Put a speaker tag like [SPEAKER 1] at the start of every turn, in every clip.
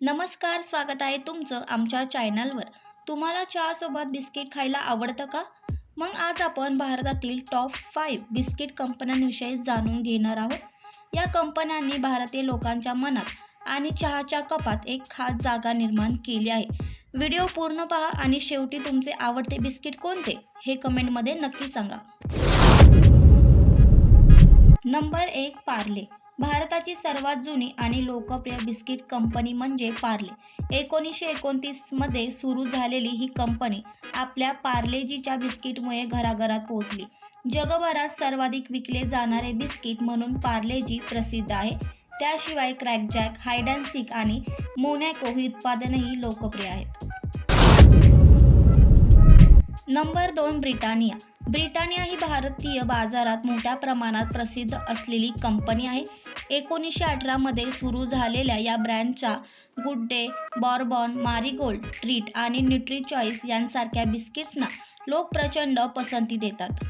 [SPEAKER 1] नमस्कार स्वागत आहे तुमचं आमच्या चॅनलवर तुम्हाला चहासोबत बिस्किट खायला आवडतं का? मग आज आपण भारतातील टॉप फाईव्ह बिस्किट कंपन्यांविषयी जाणून घेणार आहोत. या कंपन्यांनी भारतीय लोकांच्या मनात आणि चहाच्या कपात एक खास जागा निर्माण केली आहे. व्हिडिओ पूर्ण पहा आणि शेवटी तुमचे आवडते बिस्किट कोणते? हे कमेंटमध्ये नक्की सांगा. नंबर एक पार्ले. भारताची सर्वात जुनी आणि लोकप्रिय बिस्किट कंपनी म्हणजे पार्ले. एकोणीसशे एकोणतीसमध्ये सुरू झालेली ही कंपनी आपल्या पार्लेजीच्या बिस्किटमुळे घराघरात पोहोचली. जगभरात सर्वाधिक विकले जाणारे बिस्किट म्हणून पार्लेजी प्रसिद्ध आहे. त्याशिवाय क्रॅकजॅक हायड अँड सीक आणि मोनॅको ही उत्पादनही लोकप्रिय आहेत. नंबर दोन ब्रिटानिया. ब्रिटानिया ही भारतीय बाजारात मोठ्या प्रमाणात प्रसिद्ध असलेली कंपनी आहे. एकोणीसशे अठरामध्ये सुरू झालेल्या या ब्रँडच्या good day bourbon marigold treat आणि न्यूट्री चॉईस यांसारख्या बिस्किट्सना लोक प्रचंड पसंती देतात.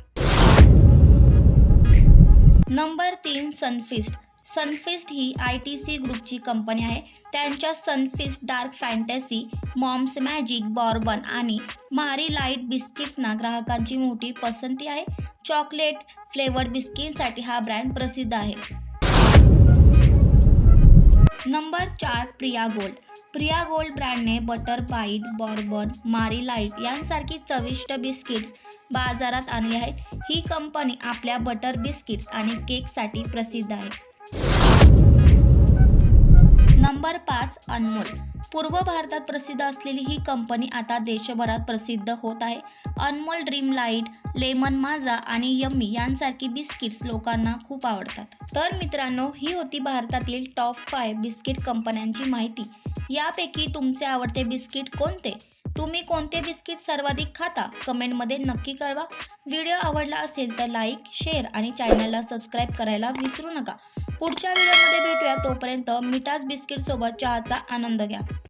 [SPEAKER 1] नंबर तीन सनफिस्ट. सनफिस्ट ही आय टी सी ग्रुपची कंपनी आहे. त्यांच्या Sunfeast dark fantasy mom's magic bourbon आणि मारी लाइट बिस्किट्सना ग्राहकांची मोठी पसंती आहे. चॉकलेट फ्लेवर्ड बिस्किटसाठी हा ब्रँड प्रसिद्ध आहे. नंबर चार प्रिया गोल्ड. प्रिया गोल्ड ब्रँडने butter bite bourbon marie light यांसारखी चविष्ट बिस्किट्स बाजारात आणली आहेत. ही कंपनी आपल्या बटर बिस्किट्स आणि केकसाठी प्रसिद्ध आहे. पाच अनमोल. पूर्व भारतात प्रसिद्ध असलेली ही कंपनी आता देशभरात प्रसिद्ध होत आहे. अनमोल ड्रीम लाइट लेमन माझा आणि यम्मी यांसारखी बिस्किट्स लोकांना खूप आवडतात. तर मित्रांनो ही होती भारतातील टॉप फाय बिस्किट कंपन्यांची माहिती. यापैकी तुमचे आवडते बिस्किट कोणते? तुम्ही कोणते बिस्किट सर्वाधिक खाता? कमेंटमध्ये नक्की कळवा. व्हिडिओ आवडला असेल तर लाईक शेअर आणि चॅनलला सबस्क्राईब करायला विसरू नका. पुढच्या व्हिडिओमध्ये भेटूया. तोपर्यंत मिठास बिस्किट सोबत चहाचा आनंद घ्या.